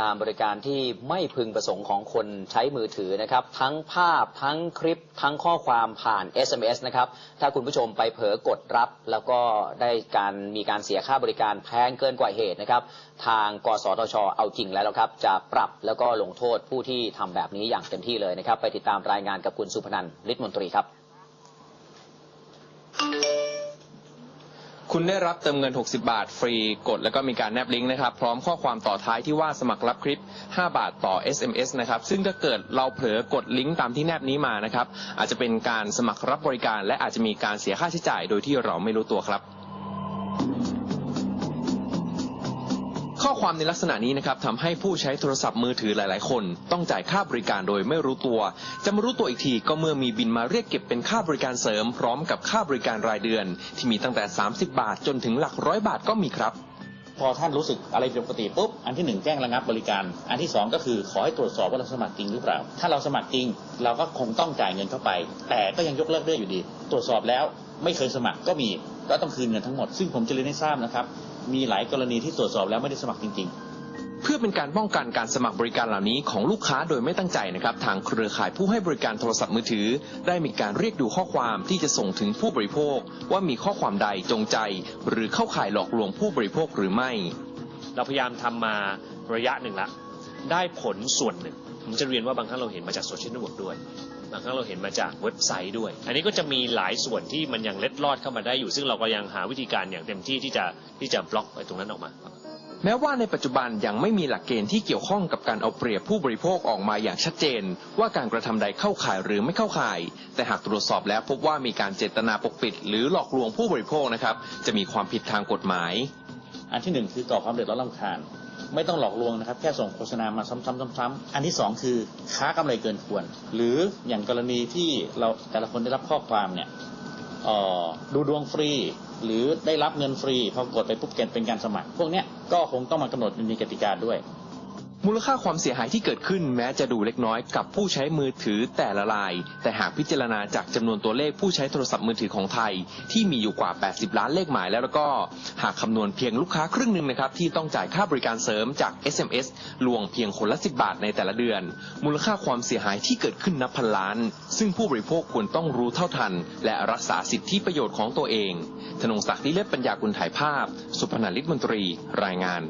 ตามบริการที่ไม่พึงประสงค์ของคนใช้มือถือนะครับ ทั้งภาพทั้งคลิป ทั้งข้อความผ่าน SMS นะครับ ถ้าคุณผู้ชมไปเผลอกดรับ แล้วก็ได้การมีการเสียค่าบริการแพงเกินกว่าเหตุนะครับ ทางกสทช เอาจริงแล้วครับ จะปรับแล้วก็ลงโทษผู้ที่ทำแบบนี้อย่างเต็มที่เลยนะครับ ไปติดตามรายงานกับคุณสุพนันท์ฤทธิ์มนตรีครับ คุณได้รับเติมเงิน 60 บาท ฟรีกดแล้วก็มีการแนบลิงก์นะครับ พร้อมข้อความต่อท้ายที่ว่าสมัครรับคลิป 5 บาทต่อ SMS นะครับ ซึ่งถ้าเกิดเราเผลอกดลิงก์ตามที่แนบนี้มานะครับ อาจจะเป็นการสมัครรับบริการ และอาจจะมีการเสียค่าใช้จ่ายโดยที่เราไม่รู้ตัวครับ ข้อความในลักษณะนี้นะครับทำให้ผู้ใช้โทรศัพท์มือถือหลาย ๆ คน ต้องจ่ายค่าบริการโดยไม่รู้ตัว จะมารู้ตัวอีกทีก็เมื่อมีบินมาเรียกเก็บเป็นค่าบริการเสริม พร้อมกับค่าบริการรายเดือน ที่มีตั้งแต่ 30 บาทจนถึงหลักร้อยบาทก็มีครับพอท่านรู้สึกอะไรผิดปกติปุ๊บอันที่หนึ่งแจ้งระงับบริการ อันที่สองก็คือขอให้ตรวจสอบว่าเราสมัครจริงหรือเปล่า ถ้าเราสมัครจริง เราก็คงต้องจ่ายเงินเข้าไป แต่ก็ยังยกเลิกได้อยู่ดี ตรวจสอบแล้วไม่เคยสมัครก็มีก็ต้องคืนเงินทั้งหมด ซึ่งผมจะเรียนให้ทราบนะครับ มีหลายกรณีที่ตรวจสอบแล้วไม่ได้สมัครจริง ๆ เพื่อเป็นการป้องกันการสมัครบริการเหล่านี้ของลูกค้าโดยไม่ตั้งใจนะครับ ทางเครือข่ายผู้ให้บริการโทรศัพท์มือถือ ได้มีการเรียกดูข้อความที่จะส่งถึงผู้บริโภค ว่ามีข้อความใดจงใจ หรือเข้าข่ายหลอกลวงผู้บริโภคหรือไม่ เราพยายามทำมาระยะหนึ่งละ ได้ผลส่วนหนึ่ง ผมจะเรียนว่าบางครั้งเราเห็นมาจากโซเชียลเน็ตเวิร์กด้วย บางครั้งเราเห็นมาจากเว็บไซต์ด้วย อันนี้ก็จะมีหลายส่วนที่มันยังเล็ดลอดเข้ามาได้อยู่ ซึ่งเราก็ยังหาวิธีการอย่างเต็มที่ที่จะที่จะบล็อกไอ้ตรงนั้นออกมาแม้ว่าในปัจจุบันยังไม่มีหลักเกณฑ์ที่เกี่ยวข้องกับการเอาเปรียบผู้บริโภคออกมาอย่างชัดเจน ว่าการกระทำใดเข้าข่ายหรือไม่เข้าข่าย แต่หากตรวจสอบแล้วพบว่ามีการเจตนาปกปิด หรือหลอกลวงผู้บริโภคนะครับ จะมีความผิดทางกฎหมาย อันที่หนึ่งคือก่อความเดือดร้อนรำคาญ ไม่ต้องหลอกลวงนะครับ แค่ส่งโฆษณามาซ้ำๆๆ ๆ อันที่สองคือค้ากำไรเกินควร หรืออย่างกรณีที่เราแต่ละคนได้รับข้อความเนี่ยออดูดวงฟรี หรือได้รับเงินฟรีพอกดไปปุ๊บเกณฑ์เป็นการสมัคร พวกเนี้ยก็คงต้องมากำหนดมีกติกาด้วย มูลค่าความเสียหายที่เกิดขึ้นแม้จะดูเล็กน้อยกับผู้ใช้มือถือแต่ละราย แต่หากพิจารณาจากจำนวนตัวเลขผู้ใช้โทรศัพท์มือถือของไทย ที่มีอยู่กว่า 80 ล้านเลขหมายแล้วแล้วก็หากคำนวณเพียงลูกค้าครึ่งหนึ่งนะครับที่ต้องจ่ายค่าบริการเสริมจาก SMS ลวงเพียงคนละ 10 บาทในแต่ละเดือน มูลค่าความเสียหายที่เกิดขึ้นนับพันล้าน ซึ่งผู้บริโภคควรต้องรู้เท่าทัน และรักษาสิทธิประโยชน์ของตัวเองธนงศักดิ์นิเลศปัญญากุลถ่ายภาพ สุพนันลิศมนตรีรายงาน